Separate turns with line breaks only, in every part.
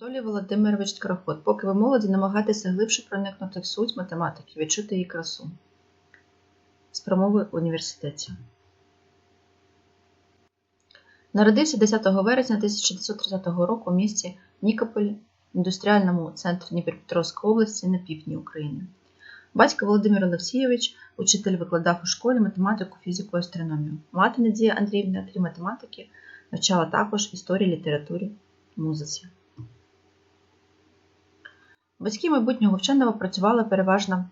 Анатолій Володимирович Скороход, поки ви молоді, намагайтеся глибше проникнути в суть математики, відчути її красу. З промови університеті. Народився 10 вересня 1930 року у місті Нікополь, індустріальному центрі Дніпропетровської області на півдні України. Батько Володимир Олексійович, учитель викладав у школі математику, фізику і астрономію. Мати Надія Андріївна, крім математики, навчала також історії, літературі, музиці. Батьки майбутнього вченого працювали переважно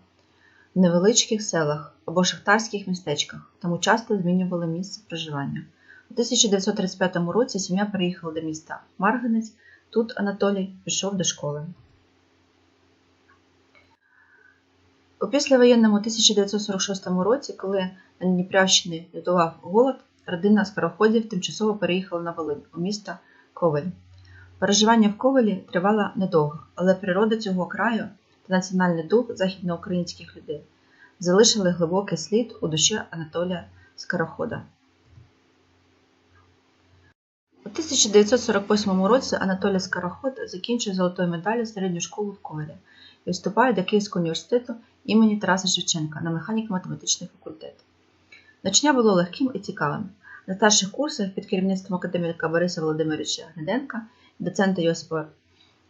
в невеличких селах або шахтарських містечках, тому часто змінювали місце проживання. У 1935 році сім'я переїхала до міста Марганець. Тут Анатолій пішов до школи. У післявоєнному 1946 році, коли на Дніпрянщині лютував голод, родина скороходів тимчасово переїхала на Волинь у місто Ковель. Переживання в Ковелі тривало недовго, але природа цього краю та національний дух західноукраїнських людей залишили глибокий слід у душі Анатолія Скорохода. У 1948 році Анатолій Скороход закінчив золотою медаллю середню школу в Ковелі і вступає до Київського університету імені Тараса Шевченка на механіко-математичний факультет. Навчання було легким і цікавим. На старших курсах під керівництвом академіка Бориса Володимировича Гнеденка доцента Йосипа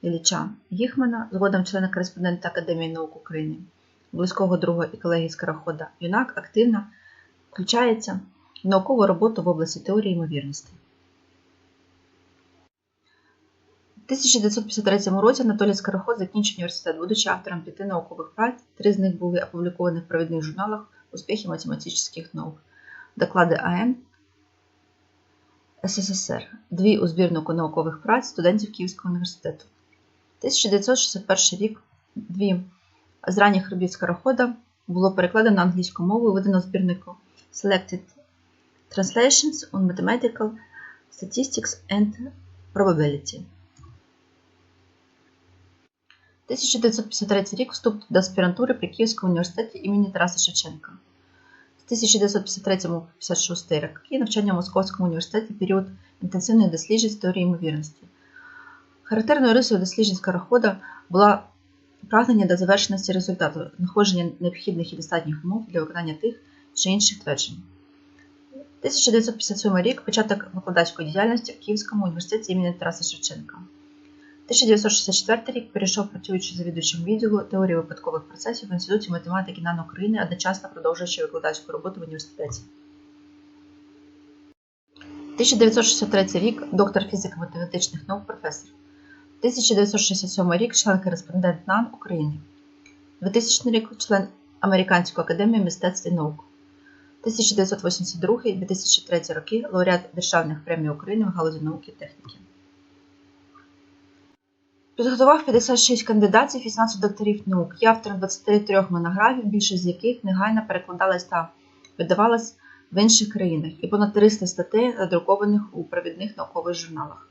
Ілліча Гіхмана, згодом члена кореспондента Академії наук України, близького друга і колеги Скорохода, юнак активно включається в наукову роботу в області теорії ймовірності. У 1953 році Анатолій Скороход закінчив університет, будучи автором п'яти наукових праць, три з них були опубліковані в провідних журналах «Успіхи математичних наук», доклади АН СССР, дві у збірнику наукових праць студентів Київського університету. 1961 рік дві з ранніх робіт Скорохода було перекладено на англійську мову і видано збірнику Selected Translations on Mathematical Statistics and Probability. 1953 рік вступ до аспірантури при Київському університеті імені Тараса Шевченка. З 1953-56 роки навчання в Московському університеті період інтенсивних досліджень з теорії ймовірності. Характерною рисою досліджень скорохода була прагнення до завершеності результату, знаходження необхідних і достатніх умов для виконання тих чи інших тверджень. 1957 рік початок викладацької діяльності в Київському університеті імені Тараса Шевченка. 1964 рік перейшов працюючи завідувачем відділу теорії випадкових процесів в Інституті математики НАН України, одночасно продовжуючи викладацьку роботу в університеті. 1963 рік доктор фізико-математичних наук, професор. 1967 рік член-кореспондент НАН України. 2000 рік член Американської академії мистецтв і наук. 1982-2003 роки лауреат Державних премій України в галузі науки і техніки. Підготував 56 кандидатів, 16 докторів наук. Є автором 23 монографій, більшість з яких негайно перекладалась та видавалась в інших країнах, і понад 300 статей, надрукованих у провідних наукових журналах.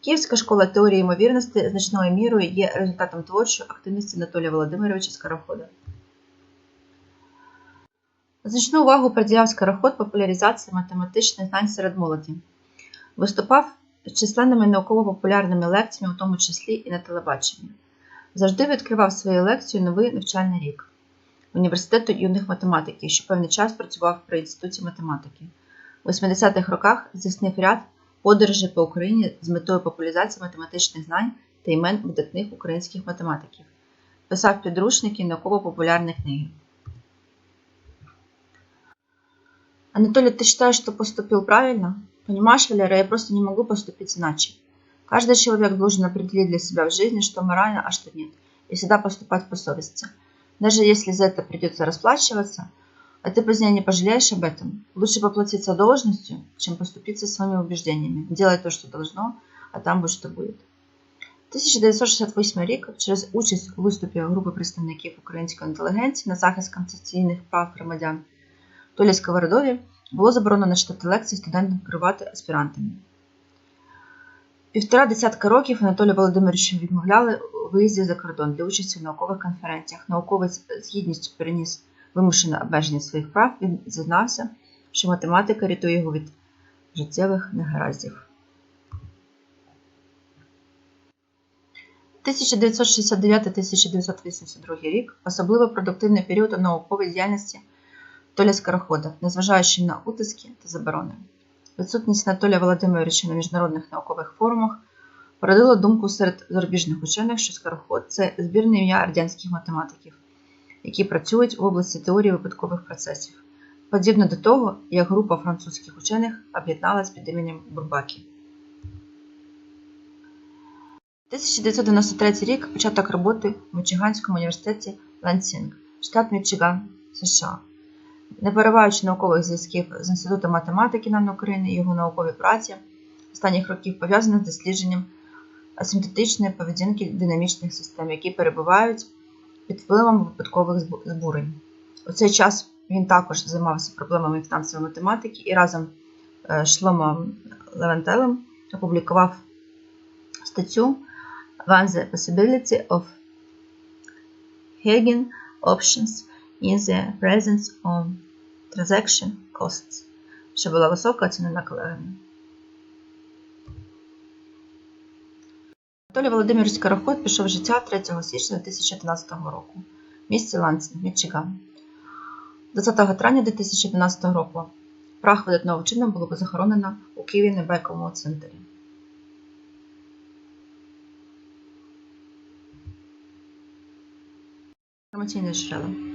Київська школа теорії ймовірності значною мірою є результатом творчої активності Анатолія Володимировича Скорохода. Значну увагу приділяв Скороход популяризації математичних знань серед молоді. Виступав численними науково-популярними лекціями, у тому числі і на телебаченні. Завжди відкривав свої лекції новий навчальний рік Університету юних математиків, що певний час працював при Інституті математики. У 80-х роках здійснив ряд подорожей по Україні з метою популяризації математичних знань та імен видатних українських математиків. Писав підручники науково-популярні книги. Анатолий, ты считаешь, что поступил правильно? Понимаешь, Валера, я просто не могу поступить иначе. Каждый человек должен определить для себя в жизни, что морально, а что нет, и всегда поступать по совести. Даже если за это придется расплачиваться, а ты позднее не пожалеешь об этом. Лучше поплатиться должностью, чем поступиться своими убеждениями. Делай то, что должно, а там будь що буде. 1968 рік через участь у виступі групи представників української інтелігенції на захист конституційних прав громадян Толі Сковородові було заборонено читати лекції студентам керувати аспірантами. Півтора десятка років Анатолію Володимировичу відмовляли у виїзді за кордон для участі в наукових конференціях. Науковець з гідністю переніс вимушене обмеження своїх прав, він зізнався, що математика рятує його від життєвих негараздів. 1969-1982 рік особливо продуктивний період у науковій діяльності Толя Скорохода, незважаючи на утиски та заборони. Відсутність Анатолія Володимировича на міжнародних наукових форумах породила думку серед зарубіжних учених, що Скороход це збірне ім'я радянських математиків, які працюють в області теорії випадкових процесів, подібно до того, як група французьких учених об'єдналась під іменем Бурбакі. 1993 рік початок роботи в Мічиганському університеті Лансінг, штат Мічиган, США. Не перериваючи наукових зв'язків з Інститутом математики НАН України і його наукові праці останніх років пов'язані з дослідженням асимптотичної поведінки динамічних систем, які перебувають під впливом випадкових збурень. У цей час він також займався проблемами фінансової математики і разом е, з Шломом Левентелем опублікував статтю When the possibility of Hagen options in the presence of transaction costs, що була високо оцінена колегами. Анатолій Володимирович Скороход пішов в життя 3 січня 2011 року в місті Лансінг, Мічиган. 20 травня 2012 року прах видатного вченого було захоронено у Києві на Байковому центрі. Інформаційне джерело.